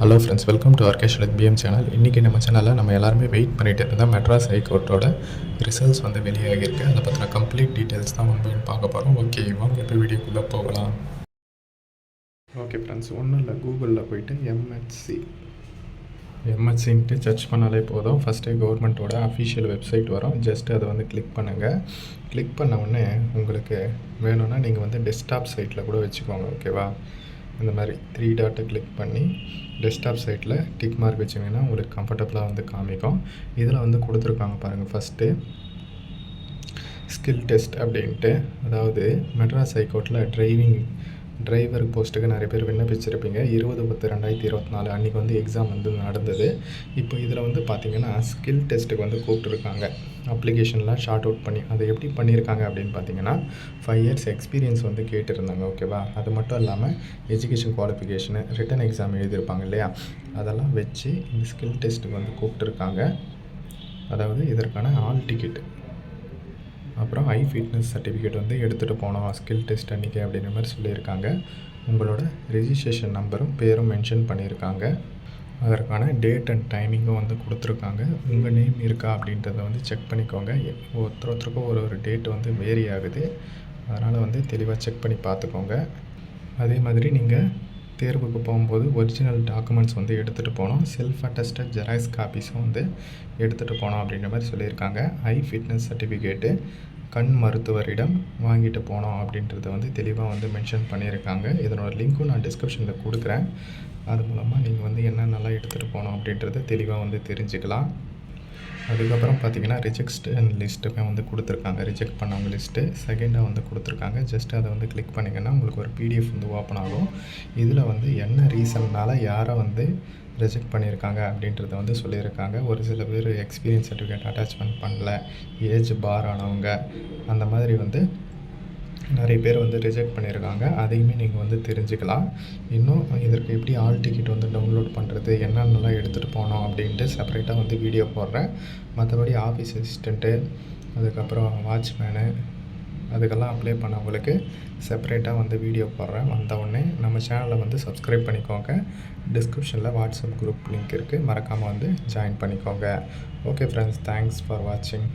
Hello friends welcome to Arkesh with PM channel இன்றைக்கி நம்ம சேனலில் நம்ம எல்லாருமே வெயிட் பண்ணிட்டு இருந்தால் மெட்ராஸ் ஹைகோர்ட்டோட ரிசல்ட்ஸ் வந்து வெளியாகிருக்கு அதை பற்றின கம்ப்ளீட் டீட்டெயில்ஸ் தான் வந்து பார்க்க போகிறோம் ஓகே வாங்க இப்போ வீடியோக்குள்ளே போகலாம். ஓகே ஃப்ரெண்ட்ஸ் ஒன்றும் இல்லை. கூகுளில் போயிட்டு எம்ஹெச்சி எம்ஹெச்சின்ட்டு சர்ச் பண்ணாலே போதும். ஃபஸ்ட்டு கவர்மெண்ட்டோட அஃபிஷியல் வெப்சைட் வரும். ஜஸ்ட் அதை வந்து கிளிக் பண்ணுங்கள் கிளிக் பண்ண உடனே உங்களுக்கு வேணும்னா நீங்கள் வந்து டெஸ்க்டாப் சைட்டில் கூட வச்சுக்கோங்க. ஓகேவா இந்த மாதிரி த்ரீ டாட்டை கிளிக் பண்ணி டெஸ்க்டாப் சைட்டில் டிக் மார்க் வச்சிங்கன்னா உங்களுக்கு கம்ஃபர்டபுளாக வந்து காமிக்கும். இதில் வந்து கொடுத்துருக்காங்க பாருங்கள் ஃபஸ்ட்டு ஸ்கில் டெஸ்ட் அப்படின்ட்டு. அதாவது மெட்ராஸ் ஹைகோர்ட்டில் டிரைவிங் டிரைவர் போஸ்ட்டுக்கு நிறைய பேர் விண்ணப்பிச்சிருப்பீங்க. இருபது பத்து ரெண்டாயிரத்தி இருபத்தி நாலு அன்றைக்கி வந்து எக்ஸாம் வந்து நடந்தது. இப்போ இதில் வந்து பார்த்தீங்கன்னா ஸ்கில் டெஸ்ட்டுக்கு வந்து கூப்பிட்ருக்காங்க அப்ளிகேஷன்லாம் ஷார்ட் அவுட் பண்ணி அதை எப்படி பண்ணியிருக்காங்க அப்படின்னு பார்த்தீங்கன்னா ஃபைவ் இயர்ஸ் எக்ஸ்பீரியன்ஸ் வந்து கேட்டிருந்தாங்க ஓகேவா அது மட்டும் இல்லாமல் எஜுகேஷன் குவாலிஃபிகேஷனு ரிட்டன் எக்ஸாம் எழுதியிருப்பாங்க இல்லையா? அதெல்லாம் வச்சு இந்த ஸ்கில் டெஸ்ட்டுக்கு வந்து கூப்பிட்ருக்காங்க அதாவது இதற்கான ஆல் டிக்கெட் அப்புறம் ஐ ஃபிட்னஸ் சர்டிஃபிகேட் வந்து எடுத்துகிட்டு போனோம். ஸ்கில் டெஸ்ட் அன்றைக்கி அப்படின்ற மாதிரி சொல்லியிருக்காங்க. உங்களோட ரெஜிஸ்ட்ரேஷன் நம்பரும் பேரும் மென்ஷன் பண்ணியிருக்காங்க. அதற்கான டேட் அண்ட் டைமிங்கும் வந்து கொடுத்துருக்காங்க. உங்கள் நேம் இருக்கா அப்படின்றத வந்து செக் பண்ணிக்கோங்க. ஒருத்தர் ஒருத்தருக்கும் ஒரு ஒரு டேட் வந்து வேரி ஆகுது. அதனால் வந்து தெளிவாக செக் பண்ணி பார்த்துக்கோங்க. அதே மாதிரி நீங்கள் தேர்வுக்கு போகும்போது ஒரிஜினல் டாக்குமெண்ட்ஸ் வந்து எடுத்துகிட்டு போகணும் செல்ஃப் அட்டஸ்டட் ஜெராக்ஸ் காப்பீஸும் வந்து எடுத்துகிட்டு போகணும் அப்படின்ற மாதிரி சொல்லியிருக்காங்க. ஐ ஃபிட்னஸ் சர்டிஃபிகேட்டு கண் மருத்துவரிடம் வாங்கிட்டு போனோம் அப்படின்றத வந்து தெளிவாக வந்து மென்ஷன் பண்ணியிருக்காங்க. இதனோட லிங்க்கும் நான் டிஸ்கிரிப்ஷனில் கொடுக்குறேன். அது மூலமாக நீங்கள் வந்து என்னென்னலாம் எடுத்துகிட்டு போகணும் அப்படின்றத தெளிவாக வந்து தெரிஞ்சுக்கலாம். அதுக்கப்புறம் பார்த்தீங்கன்னா ரிஜெக்ட் லிஸ்ட்டுமே வந்து கொடுத்துருக்காங்க. ரிஜெக்ட் பண்ணவங்க லிஸ்ட்டு செகண்டாக வந்து கொடுத்துருக்காங்க. ஜஸ்ட் அதை வந்து கிளிக் பண்ணிங்கன்னா உங்களுக்கு ஒரு பிடிஎஃப் வந்து ஓப்பன் ஆகும். இதில் வந்து என்ன ரீசன்னால் யாரை வந்து ரிஜெக்ட் பண்ணியிருக்காங்க அப்படின்றத வந்து சொல்லியிருக்காங்க. ஒரு சில பேர் எக்ஸ்பீரியன்ஸ் சர்டிஃபிகேட் அட்டாச்மெண்ட் பண்ணல ஏஜ் பார் ஆனவங்க அந்த மாதிரி வந்து நிறைய பேர் வந்து ரிஜெக்ட் பண்ணியிருக்காங்க. அதையுமே நீங்கள் வந்து தெரிஞ்சுக்கலாம். இன்னும் இதற்கு எப்படி ஆல் டிக்கெட் வந்து டவுன்லோட் பண்ணுறது என்னென்னலாம் எடுத்துகிட்டு போனோம் அப்படின்ட்டு செப்பரேட்டாக வந்து வீடியோ போடுறேன். மற்றபடி ஆஃபீஸ் அசிஸ்டண்ட்டு அதுக்கப்புறம் வாட்ச்மேனு அதுக்கெல்லாம் அப்ளை பண்ணவங்களுக்கு செப்பரேட்டாக வந்து வீடியோ போடுறேன். வந்தவுடனே நம்ம சேனலை வந்து சப்ஸ்கிரைப் பண்ணிக்கோங்க. டிஸ்கிரிப்ஷனில் வாட்ஸ்அப் குரூப் லிங்க் இருக்குது மறக்காமல் வந்து ஜாயின் பண்ணிக்கோங்க. ஓகே ஃப்ரெண்ட்ஸ் தேங்க்ஸ் ஃபார் வாட்சிங்